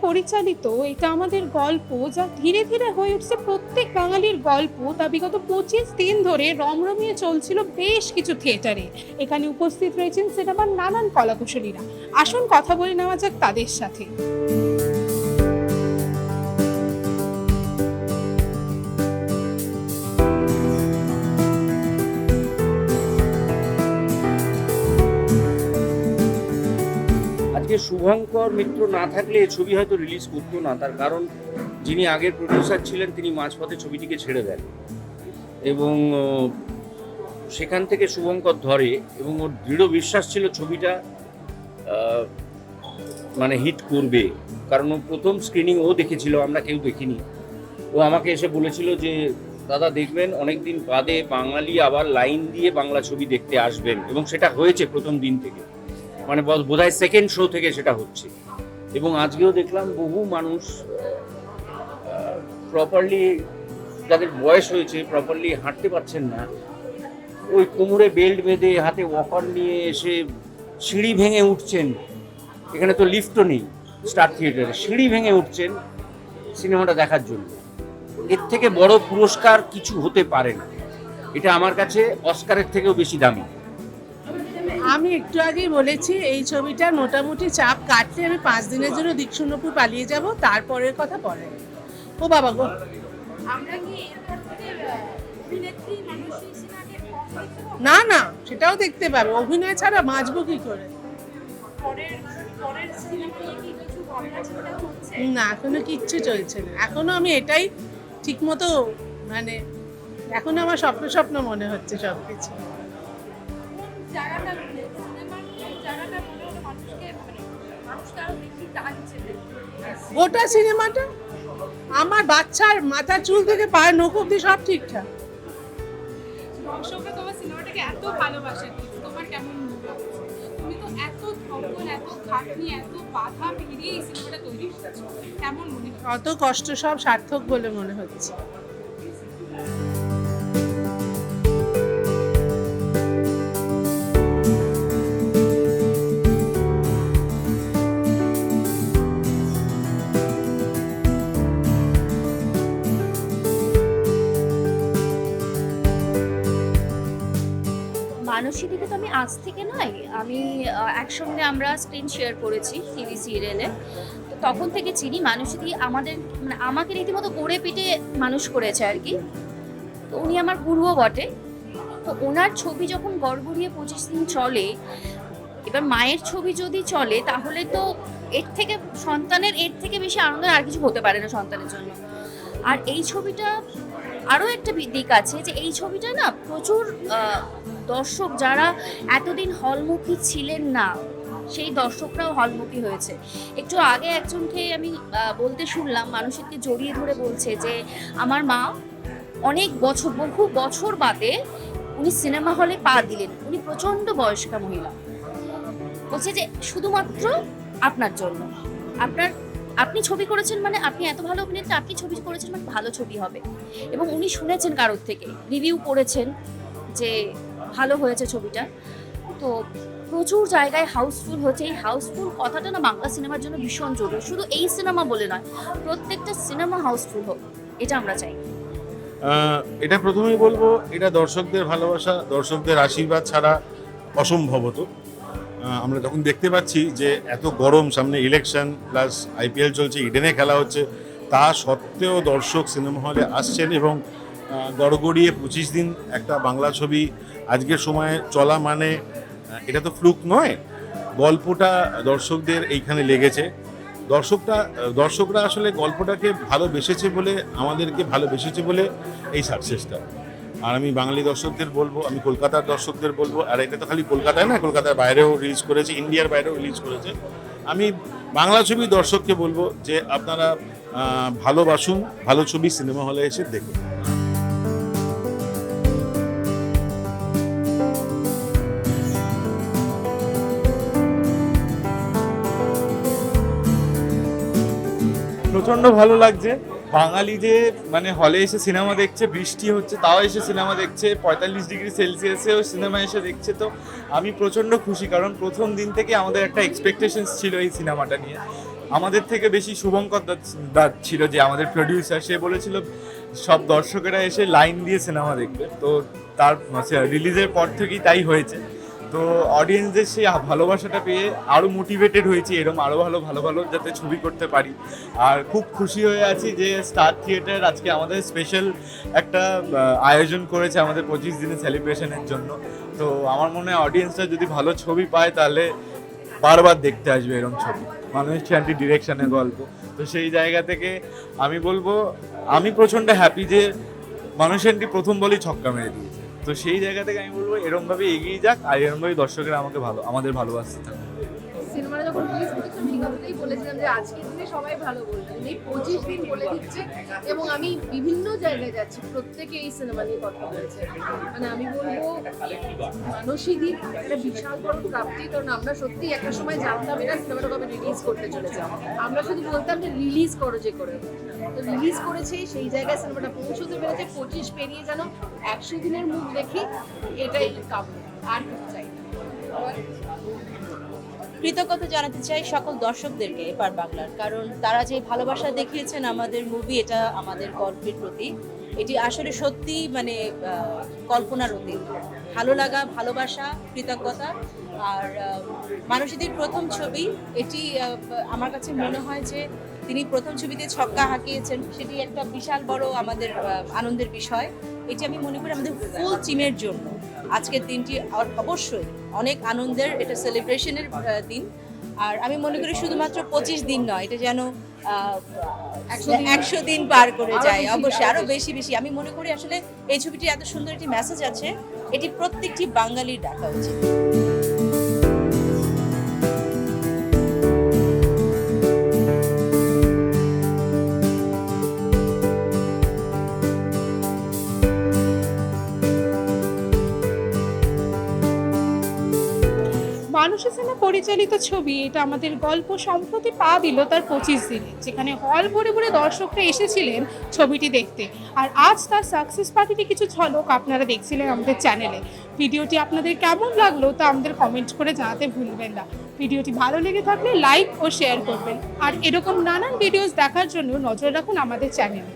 পরিচালিত এটা আমাদের গল্প যা ধীরে ধীরে হয়ে উঠছে। প্রত্যেক বাঙালির গল্প তা বিগত পঁচিশ দিন ধরে রমরমিয়ে চলছিল বেশ কিছু থিয়েটারে। এখানে উপস্থিত রয়েছেন সিনেমার নানান কলাকুশলীরা। আসুন কথা বলে নেওয়া যাক তাদের সাথে। আজকে শুভঙ্কর মিত্র না থাকলে ছবি হয়তো রিলিজ করতো না। তার কারণ যিনি আগের প্রডিউসার ছিলেন, তিনি মাঝপথে ছবিটিকে ছেড়ে দেন। এবং সেখান থেকে শুভঙ্কর ধরে এবং ওর দৃঢ় বিশ্বাস ছিল ছবিটা মানে হিট করবে। কারণ ও প্রথম স্ক্রিনিং ও দেখেছিল, আমরা কেউ দেখিনি। ও আমাকে এসে বলেছিল যে, দাদা, দেখবেন অনেক দিন বাদে বাঙালি আবার লাইন দিয়ে বাংলা ছবি দেখতে আসবেন। এবং সেটা হয়েছে প্রথম দিন থেকে। মানে বোধ- বোধহয় সেকেন্ড শো থেকে সেটা হচ্ছে। এবং আজকেও দেখলাম বহু মানুষ প্রপারলি যাদের বয়স হয়েছে প্রপারলি হাঁটতে পারছেন না, ওই কোমরে বেল্ট বেঁধে হাতে ওয়াকার নিয়ে এসে সিঁড়ি ভেঙে উঠছেন। এখানে তো লিফটও নেই স্টার থিয়েটারে সিঁড়ি ভেঙে উঠছেন সিনেমাটা দেখার জন্য। এর থেকে বড় পুরস্কার কিছু হতে পারে না। এটা আমার কাছে অস্কারের থেকেও বেশি দামি। আমি একটু আগেই বলেছি এই ছবিটার মোটামুটি চাপ কাটলে আমি পাঁচ দিনের জন্য দীক্ষুণ্ণপুর পালিয়ে যাব তারপরের কথা পরে ও বাবা গো। আমরা কি? না না সেটাও দেখতে পাবে। অভিনয় ছাড়া বাঁচবো কি করে? না এখনও কিচ্ছু চলছে না। এখনও আমি এটাই ঠিকমতো মানে এখনও আমার স্বপ্ন স্বপ্ন মনে হচ্ছে সব কিছু জায়গাটা সিনেমার জায়গাটা মনে হলো মানুষকে মানে মানুষকে আরও বেশি টানছে। গোটা সিনেমাটা? আমার বাচ্চার মাথার চুল থেকে পায়ের নখ অব্দি সব ঠিকঠাক। দর্শকরা তোমার সিনেমাটাকে এত ভালোবাসে তোমার কেমন তুমি তো এত ধকল এত খাটনি এত বাধা পেরিয়ে এই সিনেমাটা তৈরি কেমন মনে অত কষ্ট সব সার্থক বলে মনে হচ্ছে। মানসী দিকে তো আমি আজ থেকে নয়, আমি একসঙ্গে আমরা স্ক্রিন শেয়ার করেছি টিভি সিরিয়ালে। তো তখন থেকে চিনি মানসী দি আমাদের মানে আমাকে রীতিমতো গড়ে পিটে মানুষ করেছে আর কি। তো উনি আমার পূর্ব বটে। তো ওনার ছবি যখন গড়গড়িয়ে পঁচিশ দিন চলে, এবার মায়ের ছবি যদি চলে, তাহলে তো এর থেকে, সন্তানের এর থেকে বেশি আনন্দ আর কিছু হতে পারে না সন্তানের জন্য। আর এই ছবিটা আরও একটা দিক আছে যে এই ছবিটা না প্রচুর দর্শক যারা এতদিন হলমুখী ছিলেন না, সেই দর্শকরাও হলমুখী হয়েছে। একটু আগে একজনকে আমি বলতে শুনলাম মানুষকে জড়িয়ে ধরে বলছে যে, আমার মা অনেক বছর, বহু বছর বাদে উনি সিনেমা হলে পা দিলেন। উনি প্রচণ্ড বয়স্কা মহিলা। বলছে যে, শুধুমাত্র আপনার জন্য। আপনার, আপনি ছবি করেছেন মানে আপনি এত ভালো অভিনেত্রী, আপনি ছবি করেছেন মানে ভালো ছবি হবে। এবং উনি শুনেছেন কারোর থেকে, রিভিউ করেছেন যে ভালো হয়েছে ছবিটা। তো প্রচুর জায়গায় হাউসফুল হচ্ছে এই হাউসফুল কথাটা না বাংলা সিনেমার জন্য ভীষণ জরুরি। শুধু এই সিনেমা বলে নয় প্রত্যেকটা সিনেমা হাউসফুল হোক এটা আমরা চাই। এটা প্রথমেই বলব এটা দর্শকদের ভালোবাসা দর্শকদের আশীর্বাদ ছাড়া অসম্ভবত আহ, আমরা যখন দেখতে পাচ্ছি যে এত গরম সামনে ইলেকশন প্লাস আইপিএল চলছে ইডেনে খেলা হচ্ছে। তা সত্ত্বেও দর্শক সিনেমা হলে আসছেন এবং গড়গড়িয়ে পঁচিশ দিন একটা বাংলা ছবি আজকের সময়ে চলা মানে এটা তো ফ্লুক নয়, গল্পটা দর্শকদের এইখানে লেগেছে। দর্শকটা, দর্শকরা আসলে গল্পটাকে ভালোবেসেছে বলে, আমাদেরকে ভালোবেসেছে বলে এই সাকসেসটা আর আমি বাঙালি দর্শকদের বলব, আমি কলকাতার দর্শকদের বলব, আর এটা তো খালি কলকাতায় না, কলকাতার বাইরেও রিলিজ করেছে, ইন্ডিয়ার বাইরেও রিলিজ করেছে। আমি বাংলা ছবি দর্শককে বলব যে আপনারা ভালোবাসুন ভালো ছবি সিনেমা হলে এসে দেখুন। প্রচণ্ড ভালো লাগছে। বাঙালি যে মানে হলে এসে সিনেমা দেখছে, বৃষ্টি হচ্ছে, তাও এসে সিনেমা দেখছে, পঁয়তাল্লিশ ডিগ্রি সেলসিয়াসেও সিনেমা এসে দেখছে তো আমি প্রচণ্ড খুশি কারণ প্রথম দিন থেকে আমাদের একটা এক্সপেকটেশনস ছিল এই সিনেমাটা নিয়ে। আমাদের থেকে বেশি শুভঙ্কর দত্ত ছিল যে আমাদের প্রডিউসার সে বলেছিল সব দর্শকেরা এসে লাইন দিয়ে সিনেমা দেখবে। তো তার রিলিজের পর থেকেই তাই হয়েছে। তো অডিয়েন্সদের সেই ভালোবাসাটা পেয়ে আরও মোটিভেটেড হয়েছি এরকম আরও ভালো ভালো ভালো যাতে ছবি করতে পারি। আর খুব খুশি হয়ে আছি যে স্টার থিয়েটার আজকে আমাদের স্পেশাল একটা আয়োজন করেছে আমাদের পঁচিশ দিনের সেলিব্রেশনের জন্য। তো আমার মনে হয় অডিয়েন্সরা যদি ভালো ছবি পায় তাহলে বারবার দেখতে আসবে এরকম ছবি। মানুষ আন্টি ডিরেকশনের গল্প। তো সেই জায়গা থেকে আমি বলব, আমি প্রচণ্ড হ্যাপি যে মানুষ প্রথম বলেই ছক্কা মেরে দিয়েছে। তো সেই জায়গা থেকে আমি বলব এরমভাবে এগিয়ে যাক আর এরমভাবে দর্শকেরা আমাকে ভালো আমাদের ভালোবাসতে থাকবে সিনেমাটা যখন রিলিজ করেছিল ঠিক বলেছিলাম যে আজকের দিনে সবাই ভালো বলবেন এই পঁচিশ দিন বলে দিচ্ছে এবং আমি বিভিন্ন জায়গায় যাচ্ছি, প্রত্যেকে এই সিনেমা নিয়ে কথা বলেছে। মানে আমি বলব মানসীদির একটা বিশাল বড় প্রাপ্তি, কারণ আমরা সত্যি একটা সময় জানতাম না সিনেমাটা কবে রিলিজ করতে চলেছে। আমরা শুধু বলতাম যে রিলিজ করো যে করে। তো রিলিজ করেছে, সেই জায়গায় সিনেমাটা পৌঁছতে পেরেছে, পঁচিশ পেরিয়ে যেন একশো দিনের মুখ দেখি, এটাই কাম্য। আর কিছু চাই। কৃতজ্ঞতা জানাতে চাই সকল দর্শকদেরকে এপার বাংলার, কারণ তারা যে ভালোবাসা দেখিয়েছেন আমাদের মুভি এটা আমাদের গল্পের প্রতি এটি আসলে সত্যি মানে কল্পনার অতীত। ভালো লাগা, ভালোবাসা, কৃতজ্ঞতা, আর মানুষদের প্রথম ছবি, এটি আমার কাছে মনে হয় যে তিনি প্রথম ছবিতে ছক্কা হাঁকিয়েছেন, সেটি একটা বিশাল বড় আমাদের আনন্দের বিষয়। এটি আমি মনে করি আমাদের ফুল টিমের জন্য। আজকের দিনটি অবশ্যই অনেক আনন্দের এটা সেলিব্রেশনের দিন। আর আমি মনে করি শুধুমাত্র পঁচিশ দিন নয় এটা যেন একশো দিন। পার করে যায় অবশ্যই আরও আরও বেশি। বেশি আমি মনে করি আসলে এই ছবিটি এত সুন্দর একটি মেসেজ আছে এটি প্রত্যেকটি বাঙালির ডাকা উচিত। মানুষের সিনেমা পরিচালিত ছবি, এটা আমাদের গল্প সম্প্রতি পা দিল তার পঁচিশ দিনে। যেখানে হল ভরে ভরে দর্শকরা এসেছিলেন ছবিটি দেখতে। আর আজ তার সাকসেস পার্টিতে কিছু ঝলক আপনারা দেখছিলেন আমাদের চ্যানেলে ভিডিওটি আপনাদের কেমন লাগল তা আমাদের কমেন্ট করে জানাতে ভুলবেন না। ভিডিওটি ভালো লেগে থাকলে লাইক ও শেয়ার করবেন। আর এরকম নানান ভিডিওস দেখার জন্য নজর রাখুন আমাদের চ্যানেলে